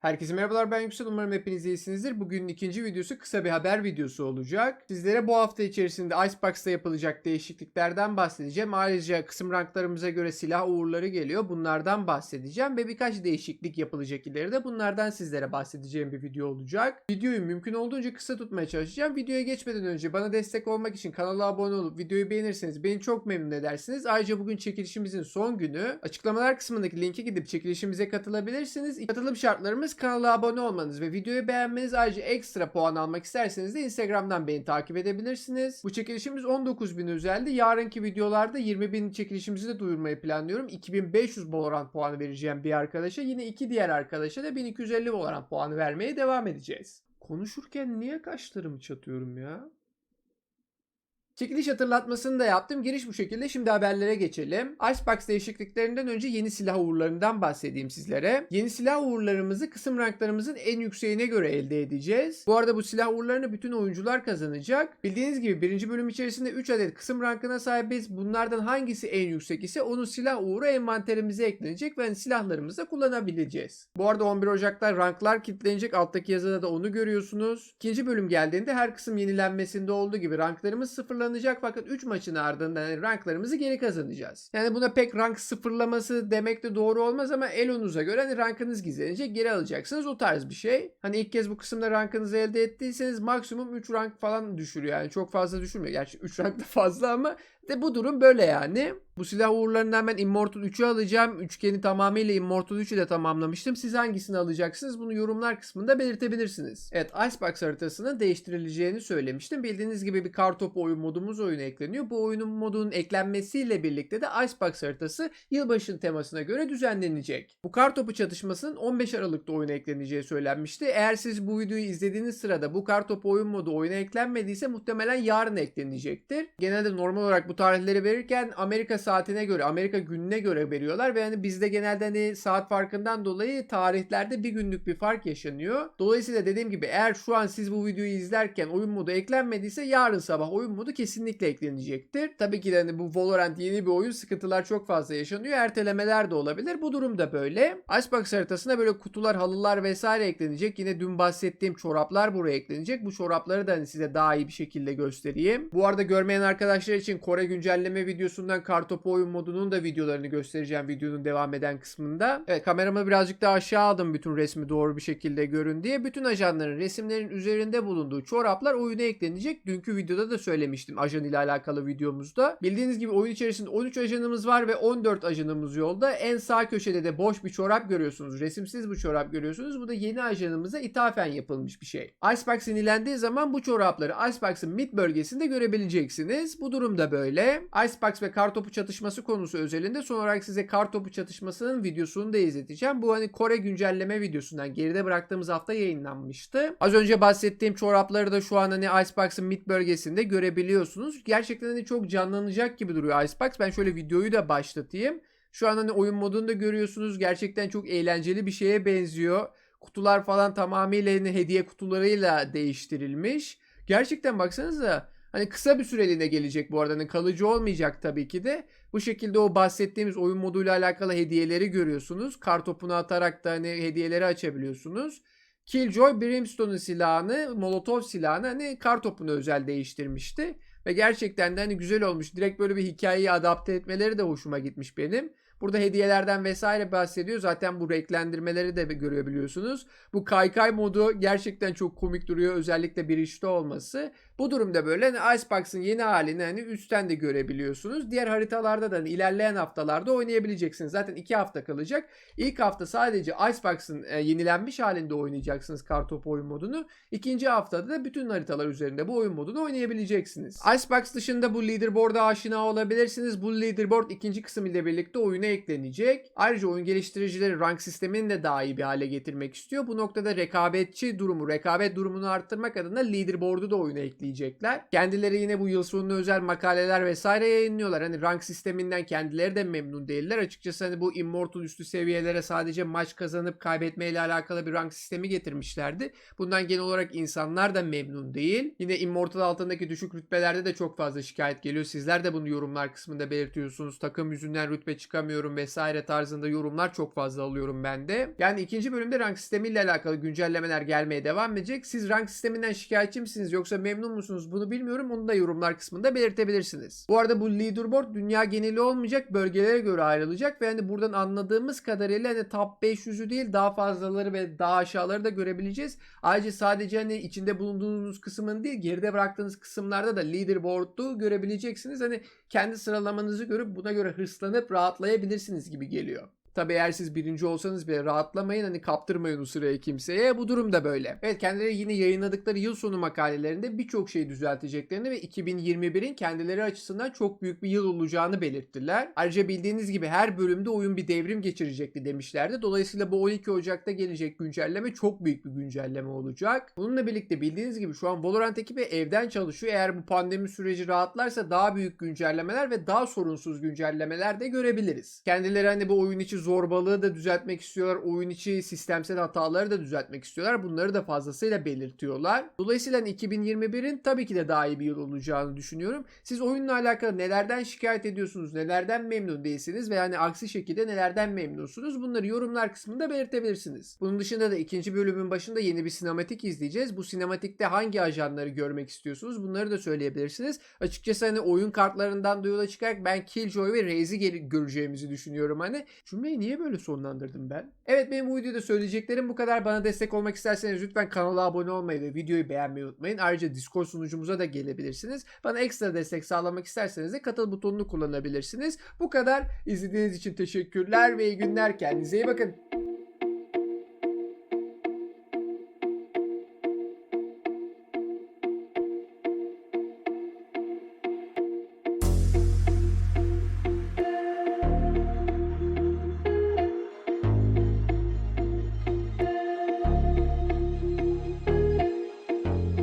Herkese merhabalar ben Yüksel umarım hepiniz iyisinizdir. Bugünün ikinci videosu kısa bir haber videosu olacak. Sizlere bu hafta içerisinde Icebox'ta yapılacak değişikliklerden bahsedeceğim. Ayrıca kısım ranklarımıza göre silah uğurları geliyor. Bunlardan bahsedeceğim ve birkaç değişiklik yapılacak ileride. Bunlardan sizlere bahsedeceğim bir video olacak. Videoyu mümkün olduğunca kısa tutmaya çalışacağım. Videoya geçmeden önce bana destek olmak için kanala abone olup videoyu beğenirseniz beni çok memnun edersiniz. Ayrıca bugün çekilişimizin son günü. Açıklamalar kısmındaki linke gidip çekilişimize katılabilirsiniz. Katılım şartlarımız kanala abone olmanız ve videoyu beğenmeniz ayrıca ekstra puan almak isterseniz de Instagram'dan beni takip edebilirsiniz. Bu çekilişimiz 19.000 özeldi. Yarınki videolarda 20.000 çekilişimizi de duyurmayı planlıyorum. 2500 Valorant puanı vereceğim bir arkadaşa. Yine iki diğer arkadaşa da 1250 Valorant puanı vermeye devam edeceğiz. Konuşurken niye kaşlarımı çatıyorum ya? Çekiliş hatırlatmasını da yaptım. Giriş bu şekilde. Şimdi haberlere geçelim. Icebox değişikliklerinden önce yeni silah uğurlarından bahsedeyim sizlere. Yeni silah uğurlarımızı kısım ranklarımızın en yükseğine göre elde edeceğiz. Bu arada bu silah uğurlarını bütün oyuncular kazanacak. Bildiğiniz gibi birinci bölüm içerisinde 3 adet kısım rankına sahibiz. Bunlardan hangisi en yüksek ise onun silah uğuru envanterimize eklenecek ve silahlarımızı kullanabileceğiz. Bu arada 11 Ocak'ta ranklar kilitlenecek. Alttaki yazıda da onu görüyorsunuz. İkinci bölüm geldiğinde her kısım yenilenmesinde olduğu gibi ranklarımız sıfırlanacak fakat 3 maçın ardından yani ranklarımızı geri kazanacağız. Yani buna pek rank sıfırlaması demek de doğru olmaz ama elonuza göre hani rankınız gizlenecek geri alacaksınız o tarz bir şey. Hani ilk kez bu kısımda rankınızı elde ettiyseniz maksimum 3 rank falan düşürüyor yani çok fazla düşürmüyor. Gerçi 3 rank da fazla ama de bu durum böyle yani. Bu silah uğurlarından ben Immortal 3'ü alacağım. Üçgeni tamamıyla Immortal 3'ü de tamamlamıştım. Siz hangisini alacaksınız? Bunu yorumlar kısmında belirtebilirsiniz. Evet Icebox haritasının değiştirileceğini söylemiştim. Bildiğiniz gibi bir kartopu oyun modumuz oyuna ekleniyor. Bu oyunun modunun eklenmesiyle birlikte de Icebox haritası yılbaşın temasına göre düzenlenecek. Bu kartopu çatışmasının 15 Aralık'ta oyuna ekleneceği söylenmişti. Eğer siz bu videoyu izlediğiniz sırada bu kartopu oyun modu oyuna eklenmediyse muhtemelen yarın eklenecektir. Genelde normal olarak bu tarihleri verirken Amerika saatine göre, Amerika gününe göre veriyorlar ve hani bizde genelde hani saat farkından dolayı tarihlerde bir günlük bir fark yaşanıyor. Dolayısıyla dediğim gibi eğer şu an siz bu videoyu izlerken oyun modu eklenmediyse yarın sabah oyun modu kesinlikle eklenecektir. Tabii ki de hani bu Valorant yeni bir oyun sıkıntılar çok fazla yaşanıyor. Ertelemeler de olabilir. Bu durum da böyle. Icebox haritasına böyle kutular, halılar vesaire eklenecek. Yine dün bahsettiğim çoraplar buraya eklenecek. Bu çorapları da hani size daha iyi bir şekilde göstereyim. Bu arada görmeyen arkadaşlar için Kore güncelleme videosundan kartopu oyun modunun da videolarını göstereceğim videonun devam eden kısmında. Evet kameramı birazcık daha aşağı aldım bütün resmi doğru bir şekilde görün diye. Bütün ajanların resimlerin üzerinde bulunduğu çoraplar oyuna eklenecek. Dünkü videoda da söylemiştim ajan ile alakalı videomuzda. Bildiğiniz gibi oyun içerisinde 13 ajanımız var ve 14 ajanımız yolda. En sağ köşede de boş bir çorap görüyorsunuz. Resimsiz bu çorap görüyorsunuz. Bu da yeni ajanımıza ithafen yapılmış bir şey. Icebox yenilendiği zaman bu çorapları Icebox'ın mid bölgesinde görebileceksiniz. Bu durumda böyle. Icebox ve kartopu çatışması konusu özelinde son olarak size kartopu çatışmasının videosunu da izleteceğim. Bu hani Kore güncelleme videosundan geride bıraktığımız hafta yayınlanmıştı. Az önce bahsettiğim çorapları da şu an hani Icebox'ın mid bölgesinde görebiliyorsunuz. Gerçekten hani çok canlanacak gibi duruyor Icebox. Ben şöyle videoyu da başlatayım. Şu an hani oyun modunu da görüyorsunuz. Gerçekten çok eğlenceli bir şeye benziyor. Kutular falan tamamıyla hani hediye kutularıyla değiştirilmiş. Gerçekten baksanıza Hani kısa bir süreliğine gelecek bu arada. Hani kalıcı olmayacak tabii ki de. Bu şekilde o bahsettiğimiz oyun moduyla alakalı hediyeleri görüyorsunuz. Kartopunu atarak da hani hediyeleri açabiliyorsunuz. Killjoy Brimstone silahını, Molotov silahını hani kartopunu özel değiştirmişti. Ve gerçekten de hani güzel olmuş. Direkt böyle bir hikayeyi adapte etmeleri de hoşuma gitmiş benim. Burada hediyelerden vesaire bahsediyor. Zaten bu renklendirmeleri de görebiliyorsunuz. Bu kaykay modu gerçekten çok komik duruyor. Özellikle bir işte olması. Bu durumda böyle hani Icebox'ın yeni halini hani üstten de görebiliyorsunuz. Diğer haritalarda da hani ilerleyen haftalarda oynayabileceksiniz. Zaten iki hafta kalacak. İlk hafta sadece Icebox'ın e, yenilenmiş halinde oynayacaksınız kartopu oyun modunu. İkinci haftada da bütün haritalar üzerinde bu oyun modunu oynayabileceksiniz. Icebox dışında bu leaderboard'a aşina olabilirsiniz. Bu leaderboard ikinci kısım ile birlikte oyuna eklenecek. Ayrıca oyun geliştiricileri rank sistemini de daha iyi bir hale getirmek istiyor. Bu noktada rekabetçi durumu, rekabet durumunu arttırmak adına leaderboard'u da oyuna ekleyecekler. Kendileri yine bu yıl sonuna özel makaleler vesaire yayınlıyorlar. Hani rank sisteminden kendileri de memnun değiller. Açıkçası hani bu Immortal üstü seviyelere sadece maç kazanıp kaybetmeyle alakalı bir rank sistemi getirmişlerdi. Bundan genel olarak insanlar da memnun değil. Yine Immortal altındaki düşük rütbelerde de çok fazla şikayet geliyor. Sizler de bunu yorumlar kısmında belirtiyorsunuz. Takım yüzünden rütbe çıkamıyor beğenmiyorum vesaire tarzında yorumlar çok fazla alıyorum ben de. Yani ikinci bölümde rank sistemiyle alakalı güncellemeler gelmeye devam edecek. Siz rank sisteminden şikayetçi misiniz yoksa memnun musunuz bunu bilmiyorum. Onu da yorumlar kısmında belirtebilirsiniz. Bu arada bu leaderboard dünya geneli olmayacak. Bölgelere göre ayrılacak ve hani buradan anladığımız kadarıyla hani top 500'ü değil daha fazlaları ve daha aşağıları da görebileceğiz. Ayrıca sadece hani içinde bulunduğunuz kısmın değil geride bıraktığınız kısımlarda da leaderboard'u görebileceksiniz. Hani kendi sıralamanızı görüp buna göre hırslanıp rahatlayabilirsiniz gibi geliyor. Tabi eğer siz birinci olsanız bile rahatlamayın hani kaptırmayın o sırayı kimseye. Bu durum da böyle. Evet kendileri yine yayınladıkları yıl sonu makalelerinde birçok şeyi düzelteceklerini ve 2021'in kendileri açısından çok büyük bir yıl olacağını belirttiler. Ayrıca bildiğiniz gibi her bölümde oyun bir devrim geçirecekti demişlerdi. Dolayısıyla bu 12 Ocak'ta gelecek güncelleme çok büyük bir güncelleme olacak. Bununla birlikte bildiğiniz gibi şu an Valorant ekibi evden çalışıyor. Eğer bu pandemi süreci rahatlarsa daha büyük güncellemeler ve daha sorunsuz güncellemeler de görebiliriz. Kendileri hani bu oyun içi zorbalığı da düzeltmek istiyorlar. Oyun içi sistemsel hataları da düzeltmek istiyorlar. Bunları da fazlasıyla belirtiyorlar. Dolayısıyla hani 2021'in tabii ki de daha iyi bir yıl olacağını düşünüyorum. Siz oyunla alakalı nelerden şikayet ediyorsunuz, nelerden memnun değilsiniz ve yani aksi şekilde nelerden memnunsunuz bunları yorumlar kısmında belirtebilirsiniz. Bunun dışında da ikinci bölümün başında yeni bir sinematik izleyeceğiz. Bu sinematikte hangi ajanları görmek istiyorsunuz bunları da söyleyebilirsiniz. Açıkçası hani oyun kartlarından da yola çıkarak ben Killjoy ve geri göreceğimizi düşünüyorum hani. Cümleyi niye böyle sonlandırdım ben? Evet benim bu videoda söyleyeceklerim bu kadar. Bana destek olmak isterseniz lütfen kanala abone olmayı ve videoyu beğenmeyi unutmayın. Ayrıca Discord sunucumuza da gelebilirsiniz. Bana ekstra destek sağlamak isterseniz de katıl butonunu kullanabilirsiniz. Bu kadar. İzlediğiniz için teşekkürler ve iyi günler. Kendinize iyi bakın.